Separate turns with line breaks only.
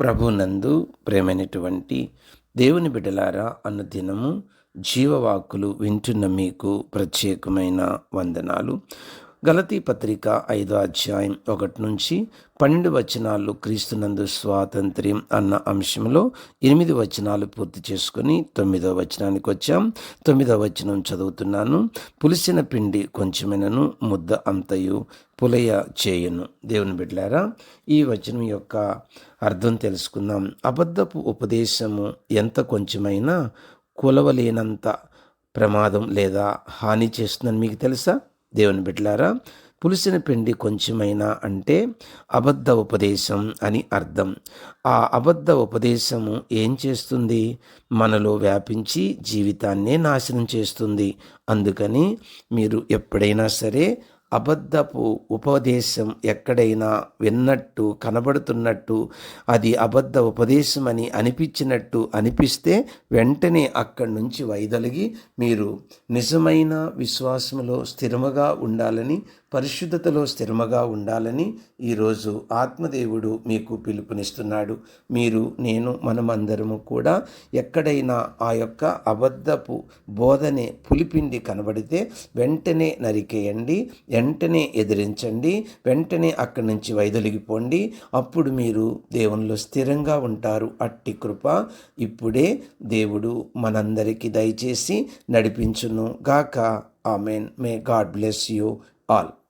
ప్రభునందు ప్రేమైనటువంటి దేవుని బిడ్డలారా అన్న దినము జీవవాక్కులు వింటున్న మీకు ప్రత్యేకమైన వందనాలు. గలతీ పత్రిక ఐదో అధ్యాయం ఒకటి నుంచి పన్నెండు వచనాలు క్రీస్తునందు స్వాతంత్ర్యం అన్న అంశంలో ఎనిమిది వచనాలు పూర్తి చేసుకుని తొమ్మిదో వచనానికి వచ్చాం. తొమ్మిదో వచనం చదువుతున్నాను. పులిసిన పిండి కొంచెమైనను ముద్ద అంతయు పులయ చేయను. దేవుని బిడ్డలారా ఈ వచనం యొక్క అర్థం తెలుసుకుందాం. అబద్ధపు ఉపదేశము ఎంత కొంచెమైనా కొలవలేనంత ప్రమాదం లేదా హాని చేస్తుందని మీకు తెలుసా? దేవుని బిడ్డలారా పులిసిన పిండి కొంచెమైనా అంటే అబద్ధ ఉపదేశం అని అర్థం. ఆ అబద్ధ ఉపదేశము ఏం చేస్తుంది? మనలో వ్యాపించి జీవితాన్నే నాశనం చేస్తుంది. అందుకని మీరు ఎప్పుడైనా సరే అబద్ధపు ఉపదేశం ఎక్కడైనా విన్నట్టు కనబడుతున్నట్టు అది అబద్ధ ఉపదేశం అని అనిపించినట్టు అనిపిస్తే వెంటనే అక్కడి నుంచి వైదొలిగి మీరు నిజమైన విశ్వాసములో స్థిరముగా ఉండాలని పరిశుద్ధతలో స్థిరముగా ఉండాలని ఈరోజు ఆత్మదేవుడు మీకు పిలుపునిస్తున్నాడు. మీరు నేను మనమందరము కూడా ఎక్కడైనా ఆ యొక్క అబద్ధపు బోధనే పులిపిండి కనబడితే వెంటనే నరికేయండి. వెంటనే ఎదిరించండి వెంటనే అక్కడి నుంచి వైదొలిగిపోండి. అప్పుడు మీరు దేవునిలో స్థిరంగా ఉంటారు. అట్టి కృప ఇప్పుడే దేవుడు మనందరికీ దయచేసి నడిపించును గాక. Amen. May God bless you all